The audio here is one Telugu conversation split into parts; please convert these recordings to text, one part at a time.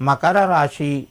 మకర రాశి.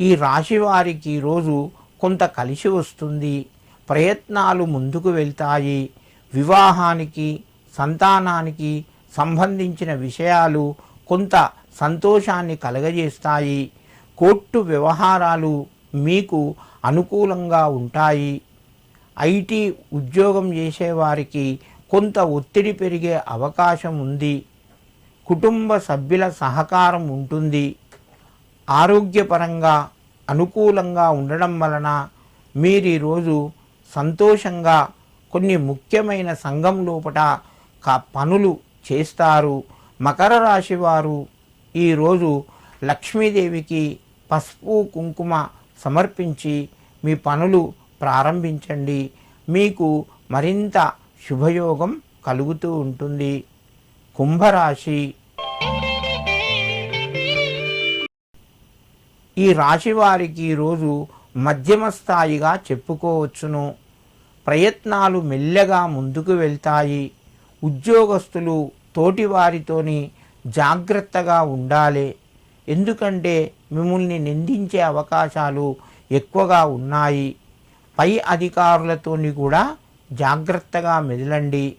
ఈ రాశి వారికి ఈరోజు కొంత కలిసి వస్తుంది. ప్రయత్నాలు ముందుకు వెళ్తాయి. వివాహానికి సంతానానికి సంబంధించిన విషయాలు కొంత సంతోషాన్ని కలగజేస్తాయి. కోర్టు వ్యవహారాలు మీకు అనుకూలంగా ఉంటాయి. ఐటీ ఉద్యోగం చేసేవారికి కొంత ఒత్తిడి పెరిగే అవకాశం ఉంది. కుటుంబ సభ్యుల సహకారం ఉంటుంది. ఆరోగ్యపరంగా అనుకూలంగా ఉండడం వలన మీరు ఈరోజు సంతోషంగా కొన్ని ముఖ్యమైన సంఘం లోపట పనులు చేస్తారు. మకర రాశి వారు ఈరోజు లక్ష్మీదేవికి పసుపు కుంకుమ సమర్పించి మీ పనులు ప్రారంభించండి. మీకు మరింత శుభయోగం కలుగుతూ ఉంటుంది. కుంభరాశి. ఈ రాశి వారికి ఈరోజు మధ్యమ స్థాయిగా చెప్పుకోవచ్చును. ప్రయత్నాలు మెల్లగా ముందుకు వెళ్తాయి. ఉద్యోగస్తులు తోటివారితోని జాగ్రత్తగా ఉండాలి. ఎందుకంటే మిమ్మల్ని నిందించే అవకాశాలు ఎక్కువగా ఉన్నాయి. పై అధికారులతోని కూడా జాగ్రత్తగా మెదలండి.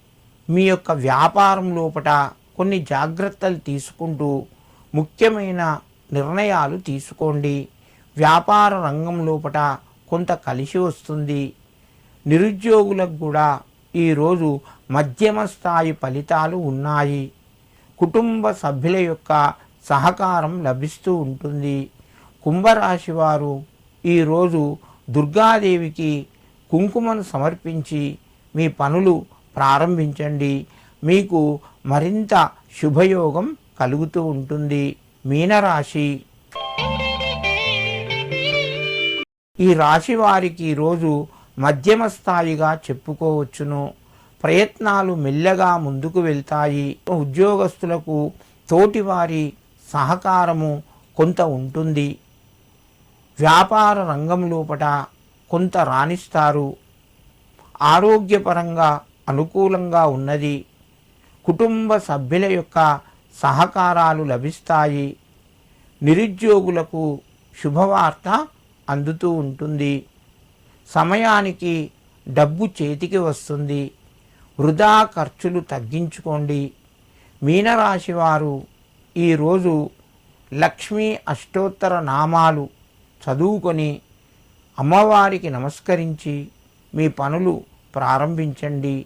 మీ యొక్క వ్యాపారం లోపట కొన్ని జాగ్రత్తలు తీసుకుంటూ ముఖ్యమైన నిర్ణయాలు తీసుకోండి. వ్యాపార రంగం లోపట కొంత కలిసి వస్తుంది. నిరుద్యోగులకు కూడా ఈరోజు మధ్యమ స్థాయి ఫలితాలు ఉన్నాయి. కుటుంబ సభ్యుల యొక్క సహకారం లభిస్తూ ఉంటుంది. కుంభరాశి వారు ఈరోజు దుర్గాదేవికి కుంకుమను సమర్పించి మీ పనులు ప్రారంభించండి. మీకు మరింత శుభయోగం కలుగుతూ ఉంటుంది. మీనరాశి. ఈ రాశి వారికి ఈరోజు మధ్యమ స్థాయిగా చెప్పుకోవచ్చును. ప్రయత్నాలు మెల్లగా ముందుకు వెళ్తాయి. ఉద్యోగస్తులకు తోటివారి సహకారము కొంత ఉంటుంది. వ్యాపార రంగం లోపట కొంత రాణిస్తారు. ఆరోగ్యపరంగా అనుకూలంగా ఉన్నది. కుటుంబ సభ్యుల యొక్క సహకారాలు లభిస్తాయి. నిరుద్యోగులకు శుభవార్త అందుతూ ఉంటుంది. సమయానికి డబ్బు చేతికి వస్తుంది. వృధా ఖర్చులు తగ్గించుకోండి. మీనరాశి వారు ఈరోజు లక్ష్మీ అష్టోత్తర నామాలు చదువుకొని అమ్మవారికి నమస్కరించి మీ పనులు ప్రారంభించండి.